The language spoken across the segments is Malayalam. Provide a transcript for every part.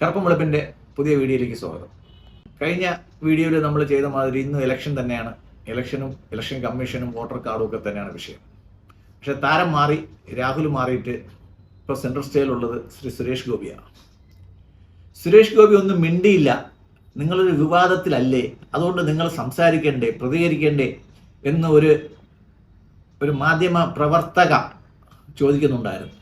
കറുപ്പം വെളുപ്പിന്റെ പുതിയ വീഡിയോയിലേക്ക് സ്വാഗതം. കഴിഞ്ഞ വീഡിയോയിൽ നമ്മൾ ചെയ്ത മാതിരി ഇന്ന് ഇലക്ഷൻ തന്നെയാണ്. ഇലക്ഷനും ഇലക്ഷൻ കമ്മീഷനും വോട്ടർ കാർഡും ഒക്കെ തന്നെയാണ് വിഷയം. പക്ഷെ താരം മാറി രാഹുൽ മാറിയിട്ട് ഇപ്പോൾ സെൻട്രൽ സ്റ്റേയിലുള്ളത് ശ്രീ സുരേഷ് ഗോപിയാണ്. സുരേഷ് ഗോപി ഒന്നും മിണ്ടിയില്ല. നിങ്ങളൊരു വിവാദത്തിലല്ലേ? അതുകൊണ്ട് നിങ്ങൾ സംസാരിക്കണ്ടേ പ്രതികരിക്കണ്ടേ എന്ന് ഒരു ഒരു മാധ്യമ പ്രവർത്തക ചോദിക്കുന്നുണ്ടായിരുന്നു.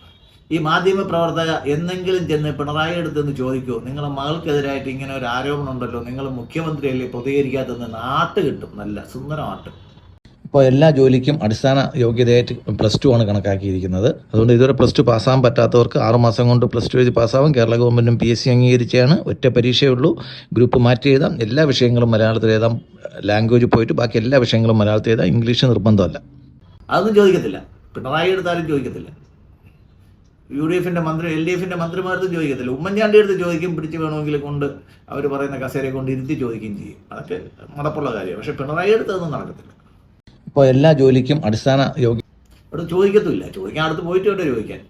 ഈ മാധ്യമ പ്രവർത്തക എന്നെങ്കിലും ചെന്ന് പിണറായി അടുത്തെന്ന് ചോദിക്കുമോ നിങ്ങളെ മകൾക്കെതിരായിട്ട് ഇങ്ങനെ ഒരു ആരോപണം ഉണ്ടല്ലോ നിങ്ങൾ മുഖ്യമന്ത്രിയല്ലേ പ്രതികരിക്കാത്തെന്ന് നാട്ട് കിട്ടും നല്ല സുന്ദര ആട്ട്. ഇപ്പോൾ എല്ലാ ജോലിക്കും അടിസ്ഥാന യോഗ്യതയായിട്ട് പ്ലസ് ടു ആണ് കണക്കാക്കിയിരിക്കുന്നത്. അതുകൊണ്ട് ഇതുവരെ പ്ലസ് ടു പാസ്സാകാൻ പറ്റാത്തവർക്ക് ആറുമാസം കൊണ്ട് പ്ലസ് ടു എഴുതി പാസ്സാവും. കേരള ഗവൺമെന്റും പി എസ് സി അംഗീകരിച്ചാണ് ഒറ്റ പരീക്ഷയുള്ളൂ ഗ്രൂപ്പ് മാറ്റി എഴുതാം. എല്ലാ വിഷയങ്ങളും മലയാളത്തിൽ എഴുതാം. ലാംഗ്വേജ് പോയിട്ട് ബാക്കി എല്ലാ വിഷയങ്ങളും മലയാളത്തിൽ എഴുതാം. ഇംഗ്ലീഷ് നിർബന്ധമല്ല. അതൊന്നും ചോദിക്കത്തില്ല. പിണറായി എടുത്താലും ചോദിക്കത്തില്ല. യു ഡി എഫിന്റെ മന്ത്രി എൽ ഡി എഫിന്റെ മന്ത്രിമാരടുത്ത് ചോദിക്കത്തില്ല. ഉമ്മൻചാണ്ടി അടുത്ത് ചോദിക്കും പിടിച്ച് വേണമെങ്കിൽ കൊണ്ട് അവർ പറയുന്ന കസേരയെ കൊണ്ട് ഇരുത്തി ചോദിക്കുകയും ചെയ്യും. അതൊക്കെ നടപ്പുള്ള കാര്യമാണ്. പക്ഷെ പിണറായി അടുത്ത് അതൊന്നും നടക്കത്തില്ല. ഇപ്പോൾ എല്ലാ ജോലിക്കും അടിസ്ഥാന യോഗ്യ അവിടെ ചോദിക്കത്തില്ല ചോദിക്കാൻ അടുത്ത് പോയിട്ട് വേണ്ട ചോദിക്കാൻ?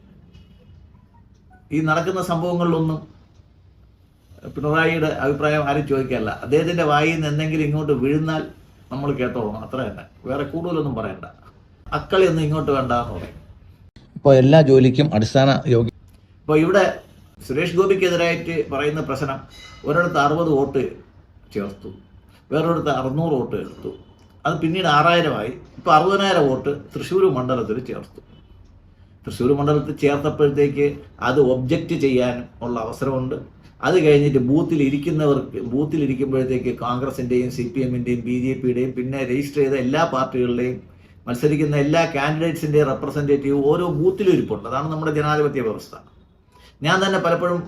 ഈ നടക്കുന്ന സംഭവങ്ങളിലൊന്നും പിണറായിയുടെ അഭിപ്രായം ആരും ചോദിക്കാറില്ല അദ്ദേഹത്തിന്റെ വായിൽ നിന്ന് എന്തെങ്കിലും ഇങ്ങോട്ട് വീഴുന്നാൽ നമ്മൾ കേട്ടോളണം. അത്ര തന്നെ. വേറെ കൂടുതലൊന്നും പറയണ്ട. അക്കളി ഒന്നും ഇങ്ങോട്ട് വേണ്ട എന്ന് പറയും. ഇപ്പോൾ എല്ലാ ജോലിക്കും അടിസ്ഥാന യോഗ്യ അപ്പോൾ ഇവിടെ സുരേഷ് ഗോപിക്കെതിരായിട്ട് പറയുന്ന പ്രശ്നം ഒരിടത്ത് അറുപത് വോട്ട് ചേർത്തു വേറൊരിടത്ത് അറുന്നൂറ് വോട്ട് എടുത്തു അത് പിന്നീട് ആറായിരമായി. ഇപ്പോൾ അറുപതിനായിരം വോട്ട് തൃശ്ശൂർ മണ്ഡലത്തിൽ ചേർത്തു. തൃശ്ശൂർ മണ്ഡലത്തിൽ ചേർത്തപ്പോഴത്തേക്ക് അത് ഒബ്ജക്റ്റ് ചെയ്യാൻ ഉള്ള അവസരമുണ്ട്. അത് കഴിഞ്ഞിട്ട് ബൂത്തിൽ ഇരിക്കുന്നവർക്ക് ബൂത്തിൽ ഇരിക്കുമ്പോഴത്തേക്ക് കോൺഗ്രസിന്റെയും സി പി എമ്മിന്റെയും ബി ജെ പിയുടെയും പിന്നെ രജിസ്റ്റർ ചെയ്ത എല്ലാ പാർട്ടികളുടെയും മത്സരിക്കുന്ന എല്ലാ കാൻഡിഡേറ്റ്സിന്റെ റെപ്രസെന്റേറ്റീവ് ഓരോ ബൂത്തിലും ഇരിപ്പുണ്ട്. അതാണ് നമ്മുടെ ജനാധിപത്യ വ്യവസ്ഥ. ഞാൻ തന്നെ പലപ്പോഴും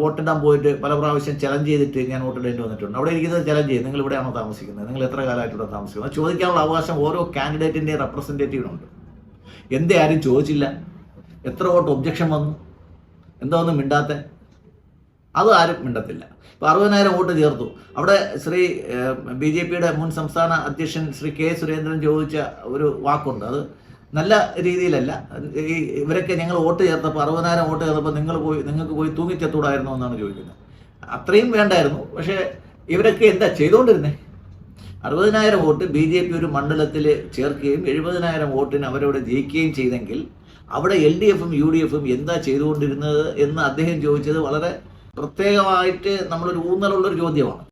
വോട്ടിടാൻ പോയിട്ട് പല പ്രാവശ്യം ചലഞ്ച് ചെയ്തിട്ട് ഞാൻ വോട്ടിടേണ്ടി വന്നിട്ടുണ്ട്. അവിടെ ഇരിക്കുന്നത് ചലഞ്ച് ചെയ്യും. നിങ്ങൾ ഇവിടെയാണോ താമസിക്കുന്നത്? നിങ്ങൾ എത്ര കാലമായിട്ട് ഇവിടെ താമസിക്കുന്നത് ചോദിക്കാനുള്ള അവകാശം ഓരോ കാൻഡിഡേറ്റിന്റെ റെപ്രസെന്റേറ്റീവിനുണ്ട് എന്തേ ആരും ചോദിച്ചില്ല. എത്ര വോട്ട് ഒബ്ജക്ഷൻ വന്നു? എന്താ ഒന്നും മിണ്ടാത്തെ? അത് ആരും മിണ്ടത്തില്ല. ഇപ്പൊ അറുപതിനായിരം വോട്ട് ചേർത്തു അവിടെ ശ്രീ ബി ജെ പിയുടെ മുൻ സംസ്ഥാന അധ്യക്ഷൻ ശ്രീ കെ സുരേന്ദ്രൻ ചോദിച്ച ഒരു വാക്കുണ്ട്. അത് നല്ല രീതിയിലല്ല. ഈ ഇവരൊക്കെ ഞങ്ങൾ വോട്ട് ചേർത്തപ്പോൾ അറുപതിനായിരം വോട്ട് ചേർത്തപ്പോൾ നിങ്ങൾ പോയി നിങ്ങൾക്ക് പോയി തൂങ്ങിച്ചെത്തൂടായിരുന്നോ എന്നാണ് ചോദിക്കുന്നത്. അത്രയും വേണ്ടായിരുന്നു. പക്ഷേ ഇവരൊക്കെ എന്താ ചെയ്തുകൊണ്ടിരുന്നേ അറുപതിനായിരം വോട്ട് ബി ജെ പി ഒരു മണ്ഡലത്തിൽ ചേർക്കുകയും എഴുപതിനായിരം വോട്ടിന് അവരവിടെ ജയിക്കുകയും ചെയ്തെങ്കിൽ അവിടെ എൽ ഡി എഫും യു ഡി എഫും എന്താ ചെയ്തുകൊണ്ടിരുന്നത് എന്ന് അദ്ദേഹം ചോദിച്ചത് വളരെ പ്രത്യേകമായിട്ട് നമ്മളൊരു ഊന്നലുള്ളൊരു ചോദ്യമാണ്.